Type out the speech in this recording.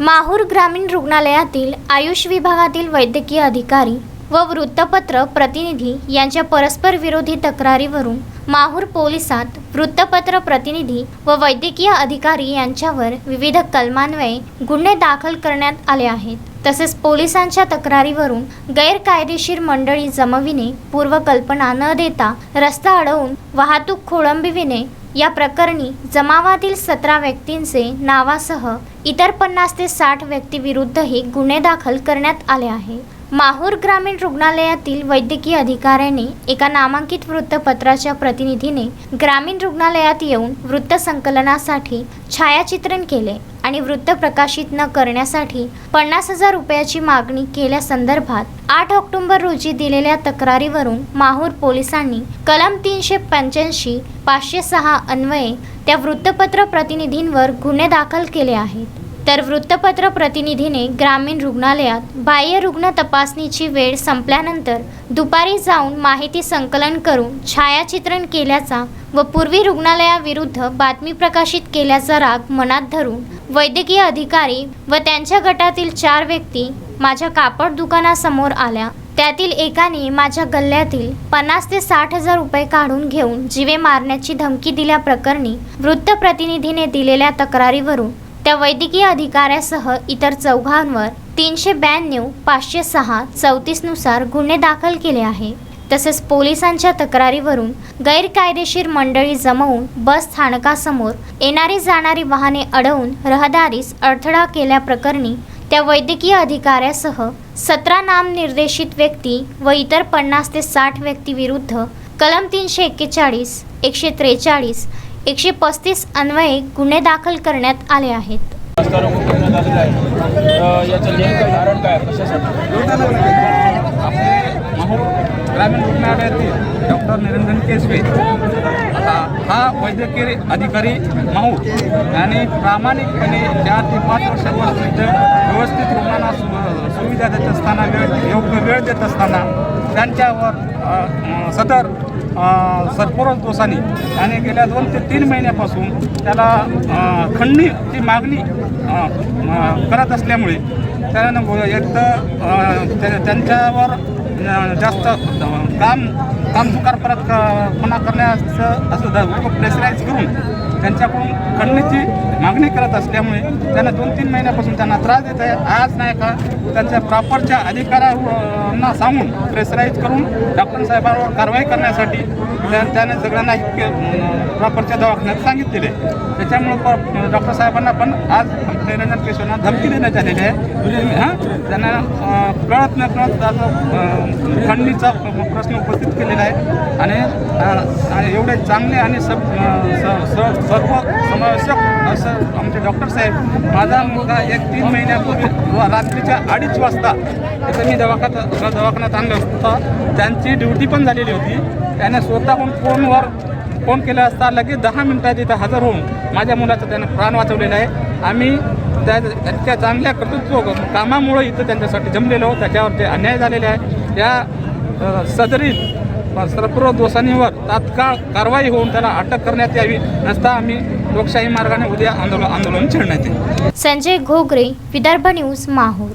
माहूर ग्रामीण रुग्णालयातील आयुष विभागातील वैद्यकीय अधिकारी व वृत्तपत्र प्रतिनिधी यांच्या परस्पर विरोधी तक्रारीवरून माहूर पोलिसात वृत्तपत्र प्रतिनिधी व वैद्यकीय अधिकारी यांच्यावर विविध कलमान्वये गुन्हे दाखल करण्यात आले आहेत. तसेच पोलिसांच्या तक्रारीवरून गैरकायदेशीर मंडळी जमविणे पूर्वकल्पना न देता रस्ता अडवून वाहतूक खोळंबिविणे या प्रकरणी जमावातील सतरा व्यक्तींचे नावासह इतर पन्नास ते साठ व्यक्तीविरुद्धही गुन्हे दाखल करण्यात आले आहे. माहूर ग्रामीण रुग्णालयातील वैद्यकीय अधिकाऱ्याने एका नामांकित वृत्तपत्राच्या प्रतिनिधीने ग्रामीण रुग्णालयात येऊन वृत्तसंकलनासाठी छायाचित्रण केले. आणि वृत्त प्रकाशित न करण्यासाठी पन्नास हजार रुपयाची मागणी केल्यासंदर्भात आठ ऑक्टोबर रोजी दिलेल्या तक्रारीवरून माहूर पोलिसांनी कलम तीनशे पंच्याऐंशी पाचशे सहा अन्वये त्या वृत्तपत्र प्रतिनिधींवर गुन्हे दाखल केले आहेत. तर वृत्तपत्र प्रतिनिधीने ग्रामीण रुग्णालयात बाह्य रुग्ण तपासणीची वेळ संपल्यानंतर दुपारी जाऊन माहिती संकलन करून छायाचित्रण केल्याचा व पूर्वी रुग्णालयाविरुद्ध बातमी प्रकाशित केल्याचा राग मनात धरून वैद्यकीय अधिकारी व त्यांच्या गटातील चार व्यक्ती माझ्या कापड दुकानासमोर आल्या. त्यातील एकाने माझ्या गल्ल्यातील पन्नास ते साठ हजार रुपये काढून घेऊन जीवे मारण्याची धमकी दिल्याप्रकरणी वृत्तप्रतिनिधीने दिलेल्या तक्रारीवरून त्या वैद्यकीय अधिकाऱ्यासह इतर चौघांवर तीनशे ब्याण्णव पाचशे सहा चौतीसनुसार गुन्हे दाखल केले आहे. तसेच पोलिसांच्या तक्रारीवरून गैरकायदेशीर मंडळी जमवून बस स्थानकासमोर येणारी जाणारी वाहने अडवून रहदारीस अडथळा केल्याप्रकरणी त्या वैद्यकीय अधिकाऱ्यासह सतरा नामनिर्देशित व्यक्ती व इतर पन्नास ते साठ व्यक्तीविरुद्ध कलम तीनशे एक्केचाळीस एकशे त्रेचाळीस एकशे पस्तीस अन्वये गुन्हे दाखल करण्यात आले आहेत. ग्रामीण रुग्णालयातील डॉक्टर निरंजन केसवे हा हा वैद्यकीय अधिकारी माहूर आणि प्रामाणिकपणे चार ते पाच वर्षापासून व्यवस्थित रुग्णांना सु सुविधा देत असताना वेळ योग्य वेळ देत असताना त्यांच्यावर सदर सरफरोज दोसानी याने गेल्या दोन ते तीन महिन्यापासून त्याला खंडणीची मागणी करत असल्यामुळे त्यानं ब- एक तर त्यांच्यावर जास्त काम काम चुकार परत पुन्हा करण्याचं असं प्रेशराईज करून त्यांच्याकडून खंडणीची मागणी करत असल्यामुळे त्यांना दोन तीन महिन्यापासून त्यांना त्रास देत आहे आज नाही का त्यांच्या प्रॉपरच्या अधिकाऱ्यांना सांगून प्रेसराईज करून डॉक्टर साहेबांवर कारवाई करण्यासाठी त्याने सगळ्यांना प्रॉपरच्या दवाखान्यात सांगितलेले. त्याच्यामुळं डॉक्टर साहेबांना पण आज निरंजन केशवना धमकी देण्यात आलेली आहे. हां? त्यांना कळत न कळत त्याचा खंडणीचा प्रश्न उपस्थित केलेला आहे. आणि एवढे चांगले आणि सब स- स- सर्व समावेशक असं आमचे डॉक्टर साहेब माझा मुलगा एक तीन महिन्यापूर्वी व रात्रीच्या अडीच वाजता इथं मी दवाखान्यात दवाखान्यात आणलं होतं. त्यांची ड्युटी पण झालेली होती. त्याने स्वतःहून फोनवर फोन केला असता लगेच दहा मिनिटात इथं हजर होऊन माझ्या मुलाचं त्यानं प्राण वाचवलेला आहे. आम्ही त्या त्यांच्या चांगल्या कर्तृत्व कामामुळं इथं त्यांच्यासाठी जमलेलो त्याच्यावर ते अन्याय झालेले आहे या सदरील. सरप्रो दोषांवर तात्काळ कारवाई होऊन त्याला अटक करण्यात यावी नसता आम्ही लोकशाही मार्गाने उद्या आंदोलन आंदोलन छेडण्यात येईल. संजय घोगरे विदर्भ न्यूज माहूर.